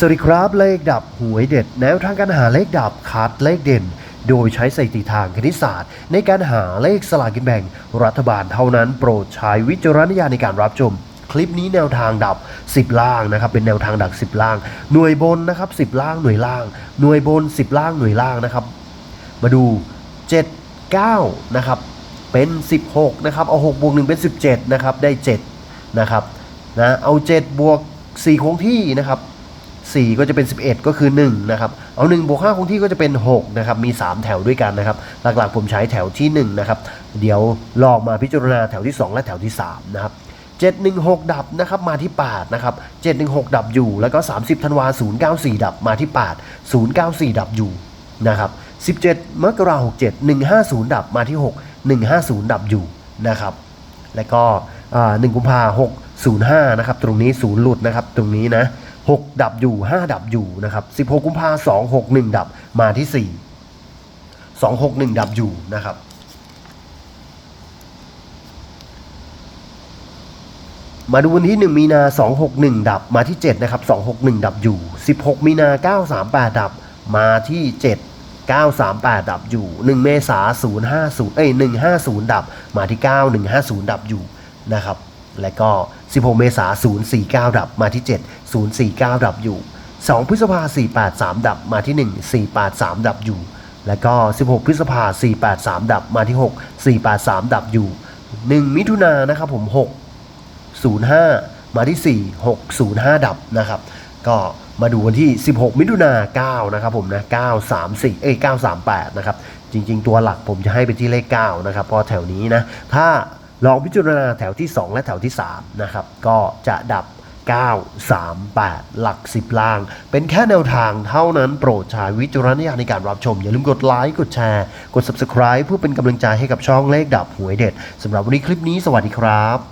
สวัสดีครับเลขดับหวยเด็ดแนวทางการหาเลขดับคัดเลขเด่น โดยใช้สถิติทางคณิตศาสตร์ ในการหาเลขสลากินแบ่ง รัฐบาลเท่านั้นโปรดใช้วิจารณญาณในการรับชม คลิปนี้แนวทางดับ 10 ล่างนะครับเป็นแนวทางดับ10 ล่าง หน่วยบนนะครับ10 ล่างหน่วยล่าง หน่วยบน 10 ล่างหน่วยล่างนะครับ มาดู 7 9นะครับเป็น 16นะครับเอา6บวก1เป็น 17นะครับได้7นะครับนะเอา 7 บวก4คงที่นะครับ 4 ก็จะเป็น 11 ก็คือ 1 นะครับ เอา 1 บวก 5 คงที่ก็จะเป็น 6 นะครับ มี 3 แถวด้วยกันนะครับ หลักๆผมใช้แถวที่ 1 นะครับ เดี๋ยวลองมาพิจารณาแถวที่ 2 และแถวที่ 3 นะครับ 716 ดับนะครับมาที่ 8 นะครับ 716 ดับอยู่ แล้วก็ 30ธันวา094 ดับมาที่ 8 094 ดับอยู่นะครับ17มกราคม67 150 ดับมาที่ 6 150 ดับอยู่นะครับ แล้วก็อ่า1กุมภา605 นะครับ ตรงนี้ศูนย์หลุดนะครับ ตรงนี้นะ 6 ดับอยู่ 5 ดับอยู่นะครับ 16 กุมภา261ดับมาที่ 4 261 ดับอยู่นะครับ มาดูวันที่ 1 มีนา 261 ดับมาที่ 7 นะครับ 261 ดับอยู่ 16 มีนา 938 ดับมาที่ 7 938 ดับอยู่ 1 เมษา050 เอ้ย 150 ดับ มาที่ 9 150 ดับอยู่นะครับ และก็ 16 เมษา049 ดับมาที่ 7 049 ดับอยู่ 2 พฤษภา483 ดับมาที่ 1 483 ดับอยู่ แล้วก็ 16 พฤษภา483 ดับมาที่ 6 483 ดับอยู่ 1 มิถุนายนนะครับผม 6 05 มาที่ 4 605 ดับนะครับ ก็มาดูวันที่ 16 มิถุนา9นะครับผมนะ934 เอ้ย938 นะครับ จริง ๆ ตัวหลักผมจะให้ไปที่เลข 9 นะครับเพราะแถวนี้นะ ถ้า ลองพิจารณาแถวที่ 2 และแถวที่ 3 นะครับ ก็จะดับ 938 หลัก 10 ล่าง เป็นแค่แนวทางเท่านั้นโปรดใช้วิจารณญาณในการรับชม อย่าลืมกดไลค์กดแชร์กด Subscribe เพื่อเป็นกำลังใจให้กับช่องเลขดับหวยเด็ดสำหรับวันนี้คลิปนี้สวัสดีครับ